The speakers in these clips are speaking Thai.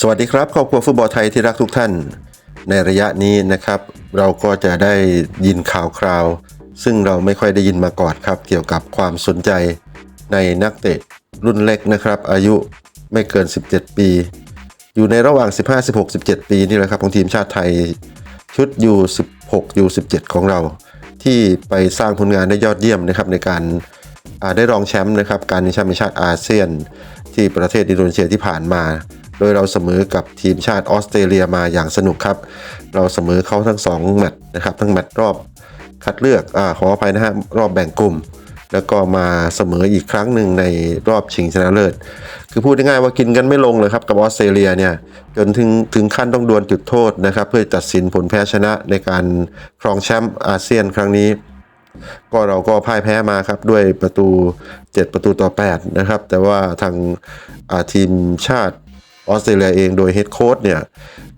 สวัสดีครับครอบครัวฟุตบอลไทยที่รักทุกท่าน ในระยะนี้นะครับ เราก็จะได้ยินข่าวคราว ซึ่งเราไม่ค่อยได้ยินมาก่อนครับ เกี่ยวกับความสนใจในนักเตะรุ่นเล็กนะครับ อายุไม่เกิน 17 ปี อยู่ในระหว่าง 15 16 17 ปีนี่แหละครับของทีมชาติไทยชุด U16 U17 ของเรา ที่ไปสร้างผลงานได้ยอดเยี่ยมนะครับในการ ได้รองแชมป์นะครับการแชมป์ชาติอาเซียน ที่ประเทศอินโดนีเซียที่ผ่านมา โดยเราเสมอกับทีมชาติออสเตรเลียมาอย่างสนุกครับ เราเสมอเขาทั้ง 2 แมตช์นะครับ ทั้งแมตช์รอบคัดเลือกอขออภัยนะฮะรอบแบ่งกลุ่ม แล้วก็มาเสมออีกครั้งหนึ่งในรอบชิงชนะเลิศ คือพูดง่ายๆว่ากินกันไม่ลงเลยครับกับออสเตรเลียเนี่ยจนถึงถึงขั้นต้องดวลจุดโทษนะครับ เพื่อตัดสินผลแพ้ชนะในการครองแชมป์อาเซียนครั้งนี้ ก็เราก็พ่ายแพ้มาครับด้วยประตู 7 ประตูต่อ 8 นะครับ แต่ว่าทางาทีมชาติออสเตรเลียเองโดยเฮดโค้ชเนี่ย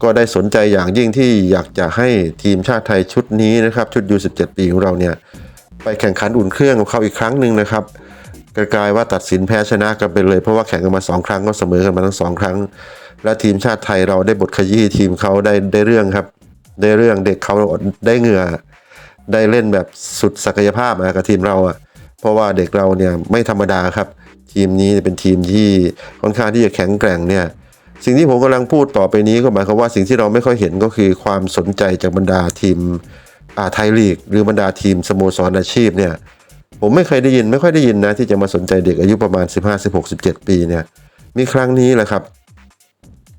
ก็ได้สนใจอย่างยิ่งที่อยากจะให้ทีมชาติไทยชุดนี้นะครับ ชุด U17 ปีของเราเนี่ย ไปแข่งขันอุ่นเครื่องกับเขาอีกครั้งหนึ่งนะครับกลายว่าตัดสินแพ้ชนะกันไปเลย เพราะว่าแข่งกันมาสองครั้งก็เสมอกันมาทั้งสองครั้ง และทีมชาติไทยเราได้บทขยี้ทีมเขาได้ได้เรื่องครับ ได้เรื่องเด็กเขาได้เหงื่อ ได้เล่นแบบสุดศักยภาพอะกับทีมเราอะเพราะว่าเด็กเราเนี่ยไม่ธรรมดาครับ ทีมนี้เป็นทีมที่ค่อนข้างที่จะแข็งแกร่งเนี่ยสิ่งที่ผมกำลังพูดต่อไปนี้ก็หมายความว่าสิ่งที่เราไม่ค่อยเห็นก็คือความสนใจจากบรรดาทีมอาไทยลีก หรือบรรดาทีมสโมสรอาชีพเนี่ยผมไม่เคยได้ยินไม่ค่อยได้ยินนะที่จะมาสนใจเด็กอายุประมาณ 15 16 17 ปีเนี่ยมีครั้งนี้แหละครับ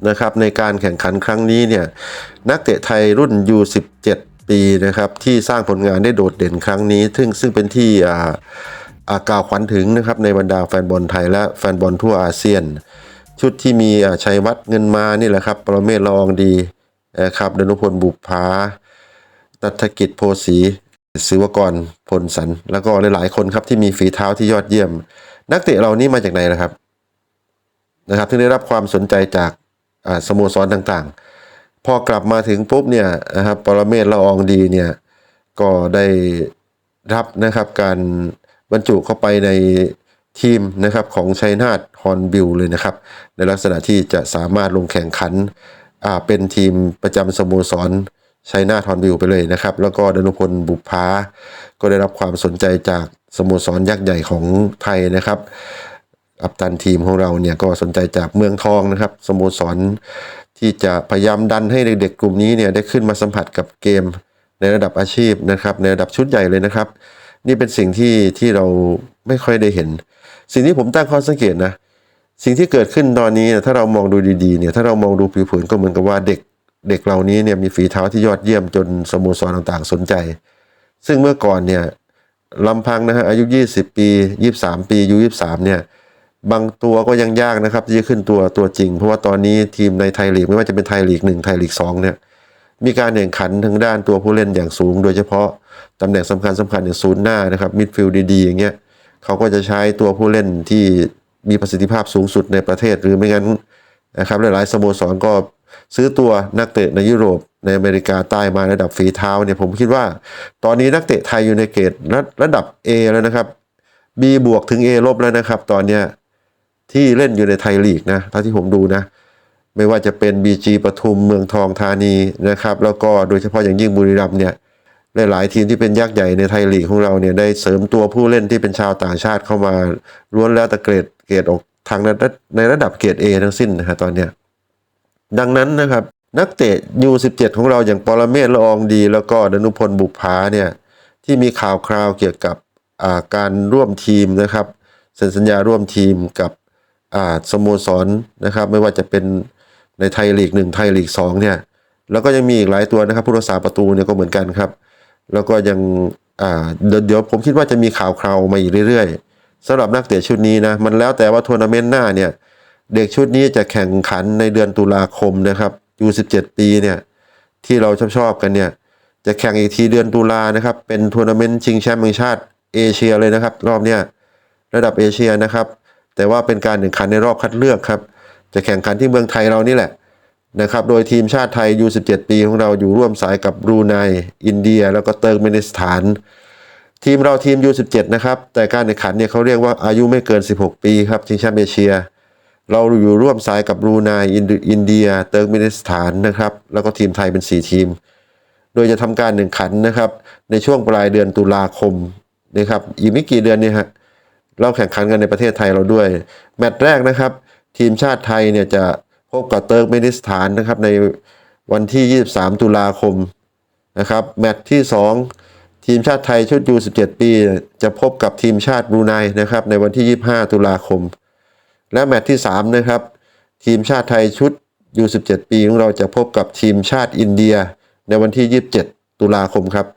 นะครับในการแข่งขันครั้งนี้เนี่ยนักเตะไทยรุ่น U17 ปีนะครับที่สร้างผลงานได้โดดเด่นครั้งนี้ ซึ่งซึ่งเป็นที่อ่าอากล่าวขวัญถึงนะครับในบรรดาแฟนบอลไทยและแฟนบอลทั่วอาเซียน ชุดที่มีอ่าชัยวัฒน์เงินมานี่แหละครับปรเมศลองดีนะครับดนุพลบุปผาตัฐกิจโพสีศิวกรพลสัน แล้วก็หลายๆคนครับที่มีฝีเท้าที่ยอดเยี่ยม นักเตะเหล่านี้มาจากไหนนะครับนะครับที่ได้รับความสนใจจากสโมสรต่างๆ พอกลับมาถึงปุ๊บเนี่ยนะครับปรเมศละอองดีเนี่ยก็ได้รับนะครับการบรรจุเข้าไปในทีมนะครับของชัยนาทฮอนบิลเลยนะครับ ในลักษณะที่จะสามารถลงแข่งขันอ่าเป็นทีมประจำสโมสรชัยนาทฮอนบิลไปเลยนะครับ แล้วก็ดนุพลบุพภาก็ได้รับความสนใจจากสโมสรยักษ์ใหญ่ของไทยนะครับ อัปตันทีมของเราเนี่ยก็สนใจจากเมืองทองนะครับสโมสรที่จะพยายามดันให้เด็กๆกลุ่มนี้เนี่ยได้ขึ้นมาสัมผัสกับเกมในระดับอาชีพนะครับ ในระดับชุดใหญ่เลยนะครับ นี่เป็นสิ่งที่ที่เราไม่ค่อยได้เห็น สิ่งที่ผมตั้งข้อสังเกตนะสิ่งที่เกิดขึ้นตอนนี้ถ้าเรามองดูดีๆเนี่ยถ้าเรามองดูผิวเผินก็เหมือนกับว่าเด็กเด็กเหล่านี้เนี่ยมีฝีเท้าที่ยอดเยี่ยมจนสโมสรต่างๆ สนใจ ซึ่งเมื่อก่อนเนี่ยลำพังนะฮะอายุ 20 ปี 23 ปีอายุ23เนี่ย บางตัวก็ยังยากนะครับที่จะขึ้นตัวตัวจริง เพราะว่าตอนนี้ทีมในไทยลีกไม่ว่าจะเป็นไทยลีกหนึ่งไทยลีกสองเนี่ยมีการแข่งขันทางด้านตัวผู้เล่นอย่างสูง โดยเฉพาะตำแหน่งสำคัญสำคัญอย่างศูนย์หน้านะครับมิดฟิลด์ดีๆอย่างเงี้ยเขาก็จะใช้ตัวผู้เล่นที่มีประสิทธิภาพสูงสุดในประเทศ หรือไม่งั้นนะครับหลายๆสโมสรก็ซื้อตัวนักเตะในยุโรปในอเมริกาใต้มาระดับฝีเท้าเนี่ยผมคิดว่า ตอนนี้นักเตะไทยอยู่ในเกรดระระดับ A แล้วนะครับ B บวกถึง A ลบแล้วนะครับ ตอนเนี้ย ที่เล่นอยู่ในไทยลีกนะเท่าที่ผมดูนะ ไม่ว่าจะเป็น BG ปทุมเมืองทองธานีนะครับ แล้วก็โดยเฉพาะอย่างยิ่งบุรีรัมย์เนี่ยหลาย ๆ ทีมที่เป็นยักษ์ใหญ่ในไทยลีกของเราเนี่ยได้เสริมตัวผู้เล่นที่เป็นชาวต่างชาติเข้ามาล้วนแล้วแต่เกรดเกรดออกทางในระในระดับเกรด A ทั้งสิ้นนะฮะตอนเนี้ยดังนั้นนะครับนักเตะ U17 ของเราอย่างปรเมศละอองดี แล้วก็ดนุพลบุปผาเนี่ยที่มีข่าวคราวเกี่ยวกับการร่วมทีมนะครับเซ็นสัญญาร่วมทีมกับ สโมสรนนะครับ ไม่ว่าจะเป็นในไทยลีกหนึ่งไทยลีกสองเนี่ย แล้วก็ยังมีอีกหลายตัวนะครับผู้รักษาประตูเนี่ยก็เหมือนกันครับ แล้วก็ยังเดี๋ยวผมคิดว่าจะมีข่าวคราวมาอีกเรื่อยๆสำหรับนักเตะชุดนี้นะมันแล้วแต่ว่าทัวร์นาเมนต์หน้าเนี่ยเด็กชุดนี้จะแข่งขันในเดือนตุลาคมนะครับ U17 ปีเนี่ยที่เราชอบชอบกันเนี่ยจะแข่งอีกทีเดือนตุลานะครับเป็นทัวร์นาเมนต์ชิงแชมป์แห่งชาติเอเชียเลยนะครับ รอบเนี้ยระดับเอเชียนะครับ แต่ว่าเป็นการแข่งขันในรอบคัดเลือกครับ จะแข่งขันที่เมืองไทยเรานี่แหละนะครับ โดยทีมชาติไทย U17 ปีของเราอยู่ร่วมสายกับบรูไน อินเดีย แล้วก็เติร์กเมนิสถาน ทีมเราทีม U17 นะครับ แต่การแข่งขันเนี่ยเขาเรียกว่าอายุไม่เกิน 16 ปีครับชิงแชมป์เอเชีย เราอยู่ร่วมสายกับบรูไนอินโดอินเดีย เติร์กเมนิสถานนะครับ แล้วก็ทีมไทยเป็น 4 ทีม โดยจะทำการแข่งขันนะครับในช่วงปลายเดือนตุลาคมนะครับ อีกไม่กี่เดือนเนี่ยฮะ เราแข่งขันกันในประเทศไทยเราด้วย แมตช์แรกนะครับ ทีมชาติไทยเนี่ยจะพบกับเติร์กเมนิสถานนะครับในวันที่ 23 ตุลาคมนะครับแมตช์ที่ 2 ทีมชาติไทยชุดยู17 ปี จะพบกับทีมชาติบรูไนนะครับในวันที่ 25 ตุลาคม และแมตช์ที่3นะครับทีมชาติไทยชุดยู17 ปีของเราจะพบกับทีมชาติอินเดีย ในวันที่ 27 ตุลาคมครับ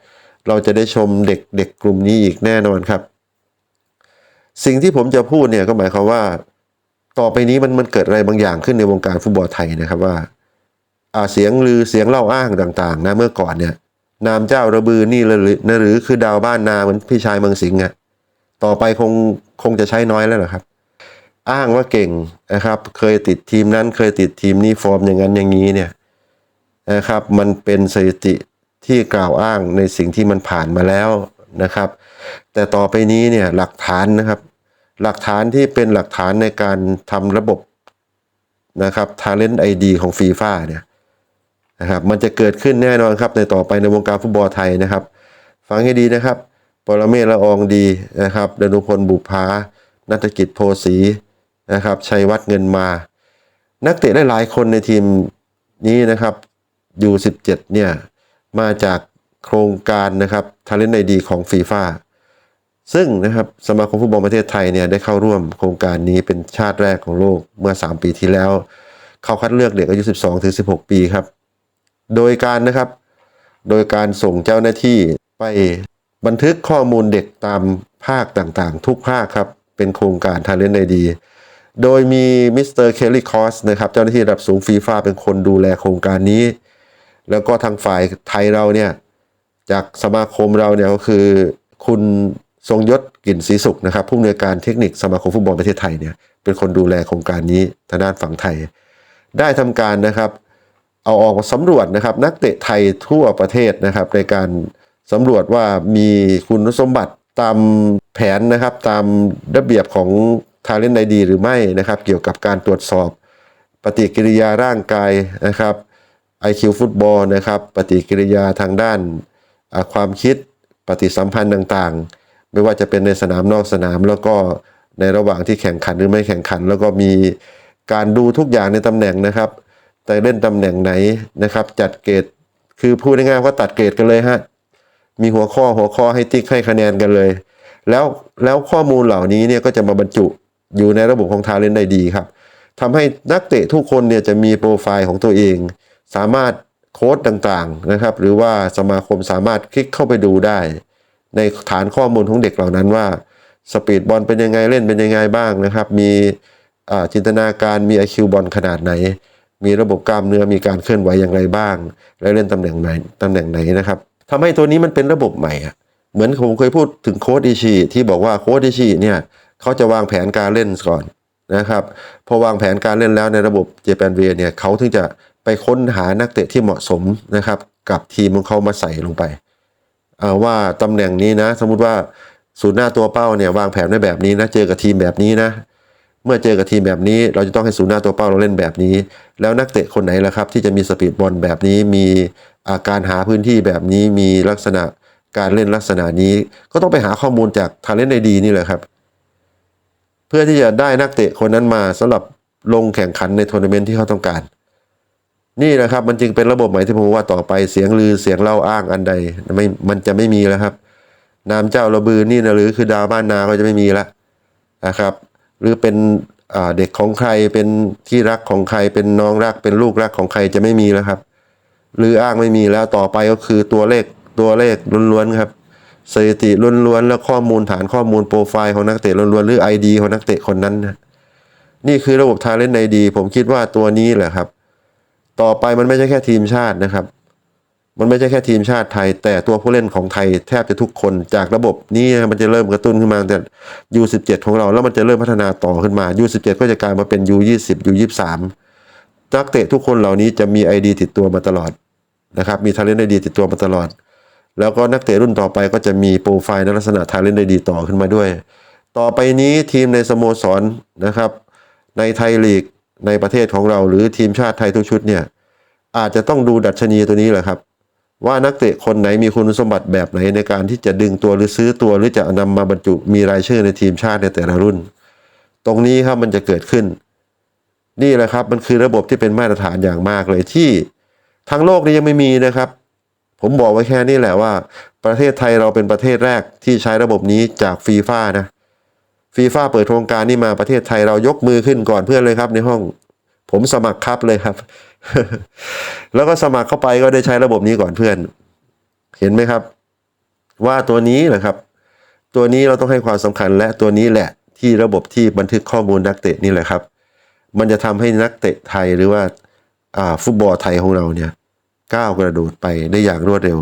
เราจะได้ชมเด็กเด็กกลุ่มนี้อีกแน่นอนครับ สิ่งที่ผมจะพูดเนี่ยก็หมายความว่า ต่อไปนี้มันมันเกิดอะไรบางอย่างขึ้นในวงการฟุตบอลไทยนะครับว่าอาเสียงลือเสียงเล่าอ้างต่าง ๆ นะเมื่อก่อนเนี่ยนามเจ้าระบือนี่หรือหรือคือดาวบ้านนาเหมือนพี่ชายเมืองสิงห์อะต่อไปคงคงจะใช้น้อยแล้วหรอครับ อ้างว่าเก่งนะครับ เคยติดทีมนั้นเคยติดทีมนี้ฟอร์มอย่างนั้นอย่างนี้เนี่ยนะครับ มันเป็นสถิติที่กล่าวอ้างในสิ่งที่มันผ่านมาแล้ว นะครับ แต่ต่อไปนี้เนี่ยหลักฐานนะครับ หลักฐานที่เป็นหลักฐานในการทำระบบนะครับ Talent ID ของฟีฟ่าเนี่ยนะครับมันจะเกิดขึ้นแน่นอนครับในต่อไปในวงการฟุตบอลไทยนะครับ ฟังให้ดีนะครับปรเมศละอองดีนะครับดนุพลบุภานัฐกิจโพสีนะครับชัยวัฒน์เงินมา นักเตะหลายคนในทีมนี้นะครับยู17เนี่ยมาจาก โครงการนะครับทาเลนต์ไอดีของฟีฟ่าซึ่งนะครับสมาคมฟุตบอลประเทศไทยเนี่ยได้เข้าร่วมโครงการนี้เป็นชาติแรกของโลกเมื่อ 3 ปีที่แล้ว เข้าคัดเลือกเด็กอายุ 12 ถึง 16 ปีครับ โดยการนะครับ โดยการส่งเจ้าหน้าที่ไปบันทึกข้อมูลเด็กตามภาคต่างๆ ทุกภาคครับ เป็นโครงการ Talent ID โดยมีมิสเตอร์เคลลี่คอสนะครับเจ้าหน้าที่ระดับสูงฟีฟ่าเป็นคนดูแลโครงการนี้ แล้วก็ทางฝ่ายไทยเราเนี่ย จากสมาคมเราเนี่ยก็คือ คุณทรงยศกลิ่นศรีสุขนะครับผู้อำนวยการเทคนิคสมาคมฟุตบอลประเทศไทยเนี่ยเป็นคนดูแลโครงการนี้ทางด้านฝั่งไทย ได้ทำการนะครับ เอาออกมาสำรวจนะครับ นักเตะไทยทั่วประเทศนะครับ ในการสำรวจว่ามีคุณสมบัติตามแผนนะครับตามระเบียบของทาเลนไดดีหรือไม่นะครับ เกี่ยวกับการตรวจสอบ ปฏิกิริยาร่างกายนะครับ IQ ฟุตบอลนะครับ ปฏิกิริยาทางด้าน ความคิดปฏิสัมพันธ์ต่างๆ ไม่ว่าจะเป็นในสนามนอกสนาม แล้วก็ในระหว่างที่แข่งขันหรือไม่แข่งขัน แล้วก็มีการดูทุกอย่างในตำแหน่งนะครับ แต่เล่นตำแหน่งไหนนะครับ จัดเกรดคือพูดง่ายๆว่าตัดเกรดกันเลยฮะมีหัวข้อหัวข้อให้ติ๊กให้คะแนนกันเลย แล้วแล้วข้อมูลเหล่านี้เนี่ยก็จะมาบรรจุอยู่ในระบบของทาเลนได้ดีครับทำให้นักเตะทุกคนเนี่ยจะมีโปรไฟล์ของตัวเอง สามารถ โค้ดต่างๆนะครับ หรือว่าสมาคมสามารถคลิกเข้าไปดูได้ ในฐานข้อมูลของเด็กเหล่านั้นว่าสปีดบอลเป็นยังไงเล่นเป็นยังไงบ้างนะครับ มีจินตนาการมี IQ บอลขนาดไหน มีระบบกล้ามเนื้อมีการเคลื่อนไหวอย่างไรบ้าง และเล่นตำแหน่งไหนตำแหน่งไหนนะครับทำให้ตัวนี้มันเป็นระบบใหม่อะเหมือนผมเคยพูดถึงโค้ดอิชิที่บอกว่าโค้ดอิชิเนี่ยเขาจะวางแผนการเล่นก่อนนะครับพอวางแผนการเล่นแล้วในระบบเจแปนเวเนี่ยเขาถึงจะ ไปค้นหานักเตะที่เหมาะสมนะครับ กับทีมของเขามาใส่ลงไปว่าตำแหน่งนี้นะ สมมุติว่าศูนย์หน้าตัวเป้าเนี่ยวางแผนไว้แบบนี้นะเจอกับทีมแบบนี้นะ เมื่อเจอกับทีมแบบนี้ เราจะต้องให้ศูนย์หน้าตัวเป้าเราเล่นแบบนี้ แล้วนักเตะคนไหนล่ะครับ ที่จะมีสปีดบอลแบบนี้มีอาการหาพื้นที่แบบนี้มีลักษณะการเล่นลักษณะนี้ ก็ต้องไปหาข้อมูลจากทาเลนต์ไอดีนี่แหละครับ เพื่อที่จะได้นักเตะคนนั้นมาสำหรับลงแข่งขันในทัวร์นาเมนต์ที่เขาต้องการ นี่นะครับมันจึงเป็นระบบใหม่ที่ผมว่าต่อไปเสียงลือเสียงเล่าอ้างอันใดไม่มันจะไม่มีแล้วครับนามเจ้าระบือนี่นะหรือคือดาวบ้านนาก็จะไม่มีละนะครับ หรือเป็นเด็กของใครเป็นที่รักของใครเป็นน้องรักเป็นลูกรักของใครจะไม่มีแล้วครับ หรืออ้างไม่มีแล้วต่อไปก็คือตัวเลขตัวเลขล้วนๆครับสถิติล้วนๆแล้วข้อมูลฐานข้อมูลโปรไฟล์ของนักเตะล้วนๆหรือ ID ของนักเตะคนนั้นนะนี่คือระบบ Talent ID ผมคิดว่าตัวนี้แหละครับ ต่อไปมันไม่ใช่แค่ทีมชาตินะครับ มันไม่ใช่แค่ทีมชาติไทย แต่ตัวผู้เล่นของไทยแทบจะทุกคนจากระบบนี้มันจะเริ่มกระตุ้นขึ้นมาตั้งแต่ U17 ของเราแล้วมันจะเริ่มพัฒนาต่อขึ้นมา U17 ก็จะกลายมาเป็น U20 U23 นักเตะทุกคนเหล่านี้จะมี ID ติดตัวมาตลอดนะครับ มี Talent ID ติดตัวมาตลอด แล้วก็นักเตะรุ่นต่อไปก็จะมีโปรไฟล์ในลักษณะ Talent ID ต่อขึ้นมาด้วย ต่อไปนี้ทีมในสโมสรนะครับ ในไทยลีก ในประเทศของเราหรือทีมชาติไทยทุกชุดเนี่ยอาจจะต้องดูดัชนีตัวนี้แหละครับ ว่านักเตะคนไหนมีคุณสมบัติแบบไหนในการที่จะดึงตัวหรือซื้อตัวหรือจะนำมาบรรจุมีรายชื่อในทีมชาติในแต่ละรุ่น ตรงนี้ครับมันจะเกิดขึ้น นี่แหละครับมันคือระบบที่เป็นมาตรฐานอย่างมากเลยที่ทั้งโลกนี้ยังไม่มีนะครับ ผมบอกไว้แค่นี้แหละว่า ประเทศไทยเราเป็นประเทศแรกที่ใช้ระบบนี้จากฟีฟ่านะ ฟีฟ่าเปิดโครงการนี้มาประเทศไทยเรายกมือขึ้นก่อนเพื่อนเลยครับในห้อง ผมสมัครครับเลยครับ แล้วก็สมัครเข้าไปก็ได้ใช้ระบบนี้ก่อนเพื่อน เห็นไหมครับ ว่าตัวนี้แหละครับ ตัวนี้เราต้องให้ความสำคัญและตัวนี้แหละที่ระบบที่บันทึกข้อมูลนักเตะนี่แหละครับ มันจะทำให้นักเตะไทยหรือว่าอ่าฟุตบอลไทยของเราเนี่ยก้าวกระโดดไปได้อย่างรวดเร็ว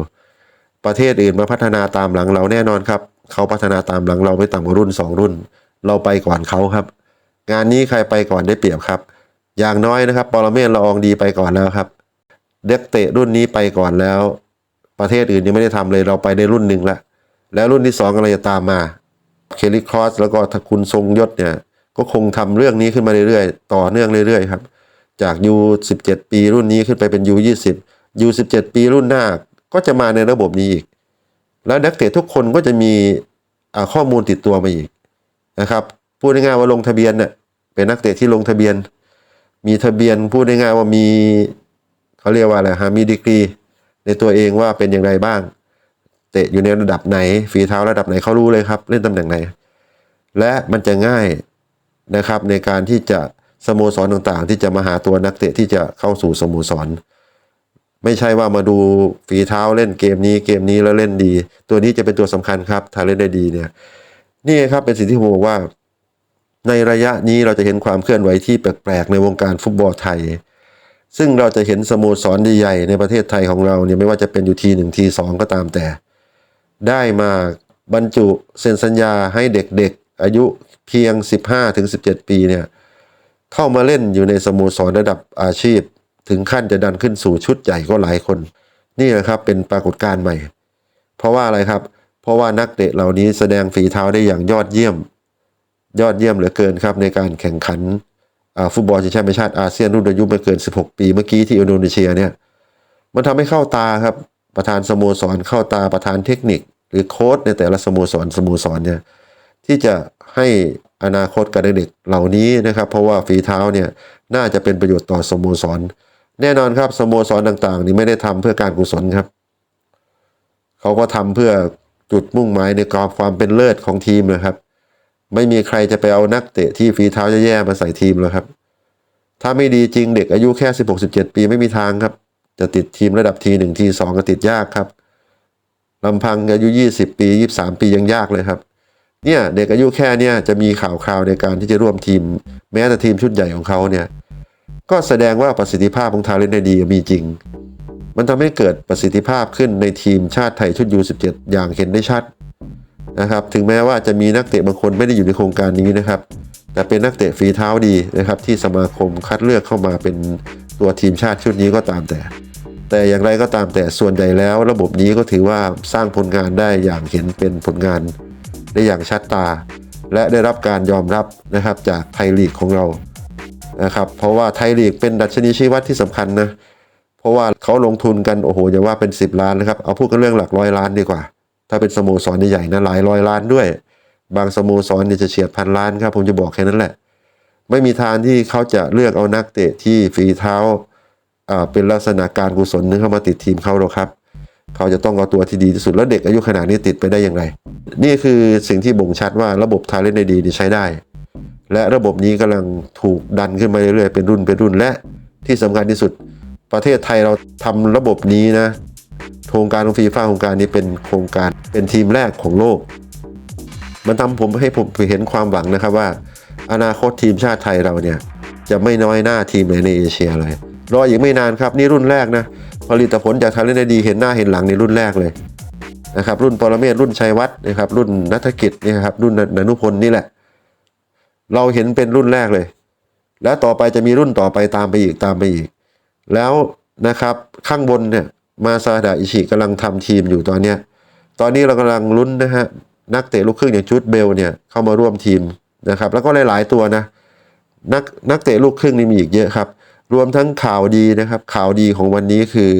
ประเทศอื่นมาพัฒนาตามหลังเราแน่นอนครับ เขาพัฒนาตามหลังเราไม่ต่ำกว่ารุ่น 2 รุ่น เราไปก่อนเขาครับ งานนี้ใครไปก่อนได้เปรียบครับ อย่างน้อยนะครับปรเมศละอองดีไปก่อนแล้วครับเด็กเตะรุ่นนี้ไปก่อนแล้ว ประเทศอื่นยังไม่ได้ทำเลยเราไปในรุ่นหนึ่งละแล้วรุ่นที่สองกำลังจะตามมาเคลิคอสแล้วก็ทคุณทรงยศเนี่ยก็คงทำเรื่องนี้ขึ้นมาเรื่อยๆ ต่อเนื่องเรื่อยๆครับจาก U17 ปีรุ่นนี้ขึ้นไปเป็น U20 U17 ปีรุ่นหน้าก็จะมาในระบบนี้อีก แล้วนักเตะทุกคนก็จะมีข้อมูลติดตัวมาอีก นะครับพูดง่ายๆว่าลงทะเบียนเนี่ยเป็นนักเตะที่ลงทะเบียน มีทะเบียนพูดง่ายๆว่ามีเขาเรียกว่าอะไรฮะมีดีกรี ในตัวเองว่าเป็นอย่างไรบ้าง เตะอยู่ในระดับไหน ฝีเท้าระดับไหนเขารู้เลยครับ เล่นตำแหน่งไหน และมันจะง่ายนะครับในการที่จะสโมสรต่างๆ ที่จะมาหาตัวนักเตะที่จะเข้าสู่สโมสร ไม่ใช่ว่ามาดูฝีเท้าเล่นเกมนี้เกมนี้แล้วเล่นดี ตัวนี้จะเป็นตัวสำคัญครับถ้าเล่นได้ดีเนี่ย นี่ครับเป็นสิ่งที่ผมบอกว่า ในระยะนี้เราจะเห็นความเคลื่อนไหวที่แปลกๆในวงการฟุตบอลไทย ซึ่งเราจะเห็นสโมสรใหญ่ในประเทศไทยของเราเนี่ยไม่ว่าจะเป็นอยู่ทีหนึ่งทีสองก็ตามแต่ ได้มาบรรจุเซ็นสัญญาให้เด็กๆ อายุเพียง 15-17 ปีเนี่ยเข้ามาเล่นอยู่ในสโมสรระดับอาชีพ ถึงขั้นจะดันขึ้นสู่ชุดใหญ่ก็หลายคน นี่แหละครับเป็นปรากฏการณ์ใหม่ เพราะว่าอะไรครับ เพราะว่านักเตะเหล่านี้แสดงฝีเท้าได้อย่างยอดเยี่ยม ยอดเยี่ยมเหลือเกินครับในการแข่งขันฟุตบอลชิงแชมป์ชาติอาเซียนรุ่นอายุไม่เกิน 16 ปีเมื่อกี้ที่อินโดนีเซียเนี่ยมันทำให้เข้าตาครับประธานสโมสรเข้าตาประธานเทคนิค หรือโค้ชในแต่ละสโมสรสโมสรเนี่ยที่จะให้อนาคตกับเด็กเหล่านี้นะครับ เพราะว่าฝีเท้าเนี่ยน่าจะเป็นประโยชน์ต่อสโมสร แน่นอนครับสโมสรต่างๆ นี่ไม่ได้ทำเพื่อการกุศลครับ เขาก็ทำเพื่อ จุดมุ่งหมายในการความเป็นเลิศของทีมนะครับ ไม่มีใครจะไปเอานักเตะที่ฝีเท้าแย่ๆมาใส่ทีมแล้วครับ ถ้าไม่ดีจริงเด็กอายุแค่ 16-17 ปีไม่มีทางครับ จะติดทีมระดับทีหนึ่งทีสองก็ติดยากครับลำพังอายุ 20 ปี 23 ปียังยากเลยครับ เนี่ยเด็กอายุแค่เนี่ยจะมีข่าวคราวในการที่จะร่วมทีม แม้แต่ทีมชุดใหญ่ของเขาเนี่ยก็แสดงว่าประสิทธิภาพของทาเล่นได้ดีมีจริง มันทำให้เกิดประสิทธิภาพขึ้นในทีมชาติไทยชุด U17 อย่างเห็นได้ชัดนะครับ ถึงแม้ว่าจะมีนักเตะบางคนไม่ได้อยู่ในโครงการนี้นะครับ แต่เป็นนักเตะฝีเท้าดีนะครับ ที่สมาคมคัดเลือกเข้ามาเป็นตัวทีมชาติชุดนี้ก็ตามแต่ แต่อย่างไรก็ตามแต่ส่วนใหญ่แล้ว ระบบนี้ก็ถือว่าสร้างผลงานได้อย่างเห็นเป็นผลงานได้อย่างชัดตา และได้รับการยอมรับนะครับจากไทยลีกของเรานะครับ เพราะว่าไทยลีกเป็นดัชนีชี้วัดที่สำคัญนะ เพราะว่าเขาลงทุนกันโอ้โหอย่าว่าเป็น 10 ล้านนะครับ เอาพูดกันเรื่องหลักร้อยล้านดีกว่า ถ้าเป็นสโมสรใหญ่ๆนะหลายร้อยล้านด้วย บางสโมสรเนี่ยจะเฉียดพันล้านครับ ผมจะบอกแค่นั้นแหละ ไม่มีทางที่เขาจะเลือกเอานักเตะที่ฝีเท้าเป็นลักษณะการกุศลนึงเข้ามาติดทีมเขาหรอกครับ เขาจะต้องเอาตัวที่ดีที่สุดแล้วเด็กอายุขนาดนี้ติดไปได้อย่างไร นี่คือสิ่งที่บ่งชัดว่าระบบทาเล่นในดีนี่ใช้ได้ และระบบนี้กำลังถูกดันขึ้นมาเรื่อยๆเป็นรุ่นเป็นรุ่นและที่สำคัญที่สุด ประเทศไทยเราทำระบบนี้นะ โครงการของฟีฟ่าโครงการนี้เป็นโครงการเป็นทีมแรกของโลก มันทำผมให้ผมเห็นความหวังนะครับว่า อนาคตทีมชาติไทยเราเนี่ยจะไม่น้อยหน้าทีมไหนในเอเชียเลย รออีกไม่นานครับ นี่รุ่นแรกนะผลิตผลจากทางเล่นได้ดีเห็นหน้าเห็นหลังในรุ่นแรกเลยนะครับรุ่นปรเมศรุ่นชัยวัฒน์นะครับรุ่นนัฐกิจนี่ครับรุ่นนนุพลนี่แหละ เราเห็นเป็นรุ่นแรกเลย แล้วต่อไปจะมีรุ่นต่อไปตามไปอีกตามไปอีก แล้วนะครับข้างบนเนี่ยมาซาดาอิชิกำลังทำทีมอยู่ตอนเนี้ยตอนนี้เรากำลังลุ้นนะฮะนักเตะลูกครึ่งอย่างจูดเบลเนี่ยเข้ามาร่วมทีมนะครับแล้วก็หลายๆตัวนะนักนักเตะลูกครึ่งนี่มีอีกเยอะครับ รวมทั้งข่าวดีนะครับข่าวดีของวันนี้คือ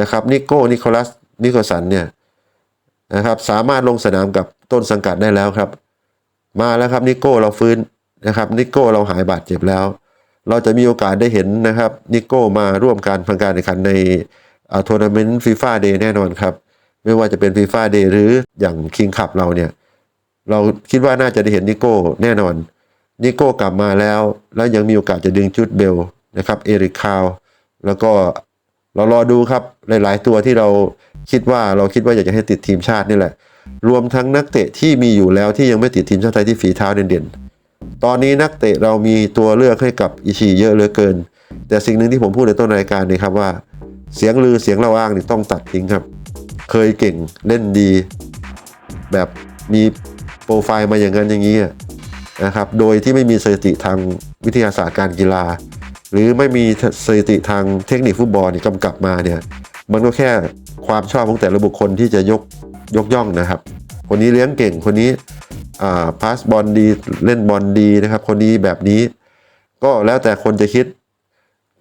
นะครับนิโก้นิโคลัสมิโกสันเนี่ยนะครับสามารถลงสนามกับต้นสังกัดได้แล้วครับ มาแล้วครับนิโก้เราฟื้นนะครับนิโก้เราหายบาดเจ็บแล้ว เราจะมีโอกาสได้เห็นนะครับนิโก้มาร่วมการพังการแข่งขันในทัวร์นาเมนต์ฟีฟ่าเดย์แน่นอนครับ ไม่ว่าจะเป็นฟีฟ่าเดย์หรืออย่างคิงคัพเราเนี่ย เราคิดว่าน่าจะได้เห็นนิโก้แน่นอนนิโก้กลับมาแล้ว แล้วยังมีโอกาสจะดึงจุดเบลนะครับเอริกคาวแล้วก็เรารอดูครับหลาย ๆ ตัวที่เราคิดว่าเราคิดว่าอยากจะให้ติดทีมชาตินี่แหละ รวมทั้งนักเตะที่มีอยู่แล้วที่ยังไม่ติดทีมชาติไทยที่ฝีเท้าเด่นๆ ตอนนี้นักเตะเรามีตัวเลือกให้กับอิชิเยอะเหลือเกิน แต่สิ่งหนึ่งที่ผมพูดในต้นรายการนี่ครับว่า เสียงลือเสียงเล่าอ้างนี่ต้องตัดทิ้งครับ เคยเก่งเล่นดี แบบมีโปรไฟล์มาอย่างนั้นอย่างนี้นะครับ โดยที่ไม่มีสถิติทางวิทยาศาสตร์การกีฬา หรือไม่มีสถิติทางเทคนิคฟุตบอลนี่กำกับมาเนี่ยมันก็แค่ความชอบของแต่ละบุคคลที่จะยกยกย่องนะครับ คนนี้เลี้ยงเก่งคนนี้ พาสบอลดีเล่นบอลดีนะครับ คนนี้แบบนี้ ก็แล้วแต่คนจะคิด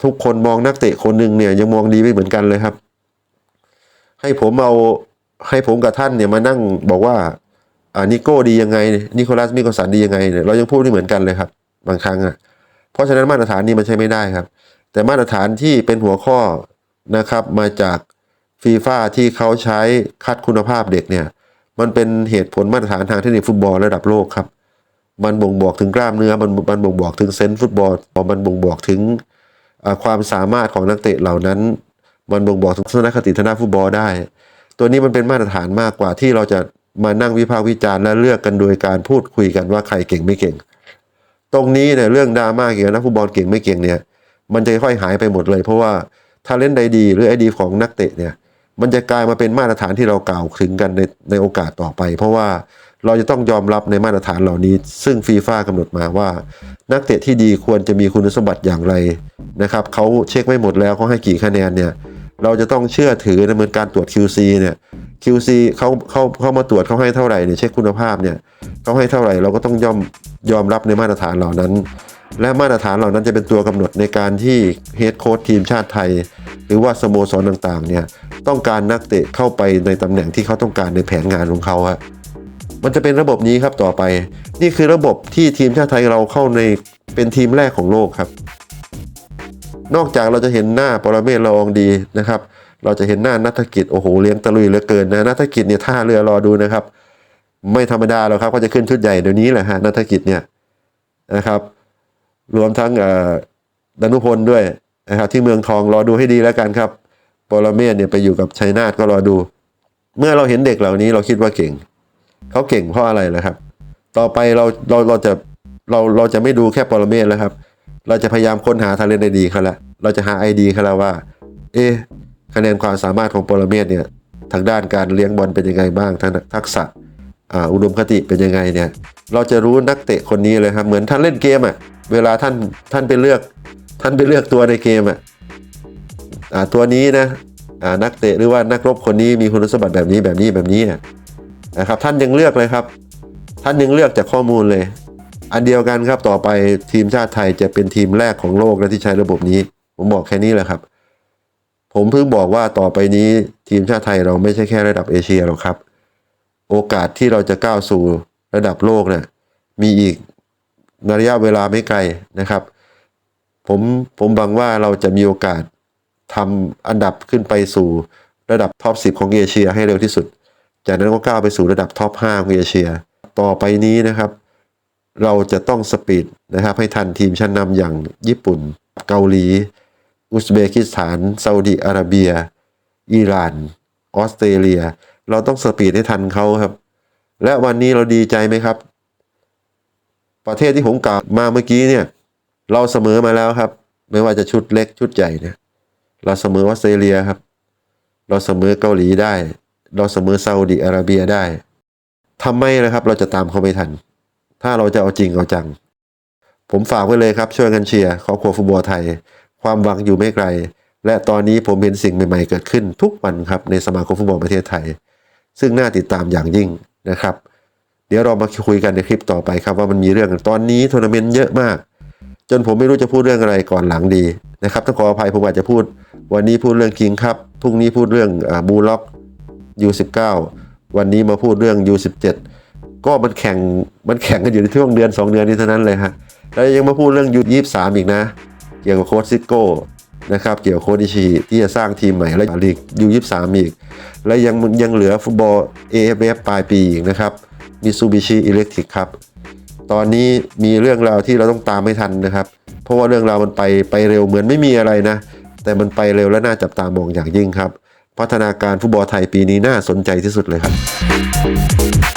ทุกคนมองนักเตะคนหนึ่งเนี่ยยังมองดีไม่เหมือนกันเลยครับ ให้ผมเอาให้ผมกับท่านเนี่ยมานั่งบอกว่าอ่านิโก้ดียังไงนิโคลัสมิโกสันดียังไงเนี่ยเรายังพูดไม่เหมือนกันเลยครับ บางครั้งอะเพราะฉะนั้นมาตรฐานนี้มันใช้ไม่ได้ครับ แต่มาตรฐานที่เป็นหัวข้อนะครับ มาจากฟีฟ่าที่เขาใช้คัดคุณภาพเด็กเนี่ย มันเป็นเหตุผลมาตรฐานทางเทคนิคฟุตบอลระดับโลกครับ มันบ่งบอกถึงกล้ามเนื้อ มันมันบ่งบอกถึงเซนส์ฟุตบอล มันบ่งบอกถึงความสามารถของนักเตะเหล่านั้น มันบ่งบอกถึงทัศนคติทางด้าฟุตบอลได้ ตัวนี้มันเป็นมาตรฐานมากกว่าที่เราจะมานั่งวิพากษ์วิจารณ์และเลือกกันโดยการพูดคุยกันว่าใครเก่งไม่เก่ง ตรงนี้เนี่ยเรื่องดราม่าเกี่ยวกับนักฟุตบอลเก่งไม่เก่งเนี่ย มันจะค่อยหายไปหมดเลย เพราะว่าถ้าเล่นใดดี หรือไอดีของนักเตะเนี่ย มันจะกลายมาเป็นมาตรฐานที่เรากล่าวถึงกันในในโอกาสต่อไป เพราะว่าเราจะต้องยอมรับในมาตรฐานเหล่านี้ ซึ่งฟีฟ่ากำหนดมาว่า นักเตะที่ดีควรจะมีคุณสมบัติอย่างไรนะครับเขาเช็คไว้หมดแล้วเขาให้กี่คะแนนเนี่ยเราจะต้องเชื่อถือในเหมือนการตรวจ QC เนี่ย QC เขาเขาเขามาตรวจเขาให้เท่าไหร่เนี่ยเช็คคุณภาพเนี่ยเขาให้เท่าไหร่เราก็ต้องยอมยอมรับในมาตรฐานเหล่านั้น และมาตรฐานเหล่านั้นจะเป็นตัวกำหนดในการที่เฮดโค้ชทีมชาติไทย หรือว่าสโมสรต่างๆเนี่ยต้องการนักเตะเข้าไปในตำแหน่งที่เขาต้องการในแผนงานของเขาอะมันจะเป็นระบบนี้ครับต่อไป นี่คือระบบที่ทีมชาติไทยเราเข้าในเป็นทีมแรกของโลกครับ นอกจากเราจะเห็นหน้าปรเมศลองดีนะครับ เราจะเห็นหน้านัฐกิจโอ้โหเลี้ยงตะลุยเหลือเกินนะนัฐกิจเนี่ยท่าเรือรอดูนะครับ ไม่ธรรมดาหรอกครับก็จะขึ้นชุดใหญ่เดี๋ยวนี้แหละฮะนัฐกิจเนี่ยนะครับ รวมทั้งเอ่อดนุพลด้วย นะครับที่เมืองทองรอดูให้ดีแล้วกันครับปรเมศเนี่ยไปอยู่กับชัยนาทก็รอดู เมื่อเราเห็นเด็กเหล่านี้เราคิดว่าเก่ง เขาเก่งเพราะอะไรล่ะครับ ต่อไปเราเราเราจะเราเราจะไม่ดูแค่ปรเมศแล้วครับ เราจะพยายามค้นหาทาเลนต์ดีเขาละเราจะหาไอดีเขาแล้วว่า เอ๊ะคะแนนความสามารถของปรเมศเนี่ยทางด้านการเลี้ยงบอลเป็นยังไงบ้างทางทักษะอุดมคติเป็นยังไงเนี่ย เราจะรู้นักเตะคนนี้เลยครับ เหมือนท่านเล่นเกมอะ่ะ เวลาท่านท่านไปเลือก ท่านไปเลือกตัวในเกมอะอ่าตัวนี้นะอ่านักเตะหรือว่านักรบคนนี้มีคุณสมบัติแบบนี้แบบนี้แบบนี้นะครับ ท่านยังเลือกเลยครับ ท่านยังเลือกจากข้อมูลเลย อันเดียวกันครับต่อไปทีมชาติไทยจะเป็นทีมแรกของโลกและที่ใช้ระบบนี้ ผมบอกแค่นี้แหละครับ ผมเพิ่งบอกว่าต่อไปนี้ทีมชาติไทยเราไม่ใช่แค่ระดับเอเชียหรอกครับ โอกาสที่เราจะก้าวสู่ระดับโลกเนี่ยมีอีกระยะเวลาไม่ไกลนะครับ ผมผมบังว่าเราจะมีโอกาสทำอันดับขึ้นไปสู่ระดับท็อป 10 ของเอเชียให้เร็วที่สุด จากนั้นก็ก้าวไปสู่ระดับท็อป 5 ของเอเชีย ต่อไปนี้นะครับ เราจะต้องสปีดนะครับให้ทันทีมชั้นนำอย่างญี่ปุ่น เกาหลี อุซเบกิสถานซาอุดิอาระเบีย อิหร่าน ออสเตรเลีย เราต้องสปีดให้ทันเขาครับ และวันนี้เราดีใจไหมครับ ประเทศที่ผมกล่าวมาเมื่อกี้เนี่ย เราเสมอมาแล้วครับ ไม่ว่าจะชุดเล็กชุดใหญ่เนี่ยเราเสมอออสเตรเลียครับ เราเสมอเกาหลีได้ เราเสมอซาอุดิอาระเบียได้ทำไมนะครับ เราจะตามเขาไม่ทัน ถ้าเราจะเอาจริงเอาจัง ผมฝากไว้เลยครับช่วยกันเชียร์ครอบครัวฟุตบอลไทย ความหวังอยู่ไม่ไกล และตอนนี้ผมเห็นสิ่งใหม่ๆเกิดขึ้นทุกวันครับในสมาคมฟุตบอลประเทศไทย ซึ่งน่าติดตามอย่างยิ่งนะครับ เดี๋ยวเรามาคุยกันในคลิปต่อไปครับว่ามันมีเรื่องตอนนี้ทัวร์นาเมนต์เยอะมาก จนผมไม่รู้จะพูดเรื่องอะไรก่อนหลังดีนะครับต้องขออภัยผมอาจจะพูด วันนี้พูดเรื่องคิงครับพรุ่งนี้พูดเรื่องบูล็อก U19 วันนี้มาพูดเรื่อง U17 ก็มันแข่งมันแข่งกันอยู่ในช่วงเดือน 2 เดือนนี้เท่านั้นเลยฮะแล้วยังมาพูดเรื่อง U23 อีกนะ เกี่ยวกับโค้ชซิโก้นะครับเกี่ยวกับโค้ชอิชิที่จะสร้างทีมใหม่และลีก U23 อีก และยังยังเหลือฟุตบอล AFF ปลายปีอีกนะครับมิซูบิชิอิเล็กทริกครับ ตอนนี้มีเรื่องราวที่เราต้องตามไม่ทันนะครับ เพราะว่าเรื่องราวมันไปไปเร็วเหมือนไม่มีอะไรนะ แต่มันไปเร็วและน่าจับตามองอย่างยิ่งครับ พัฒนาการฟุตบอลไทยปีนี้น่าสนใจที่สุดเลยครับ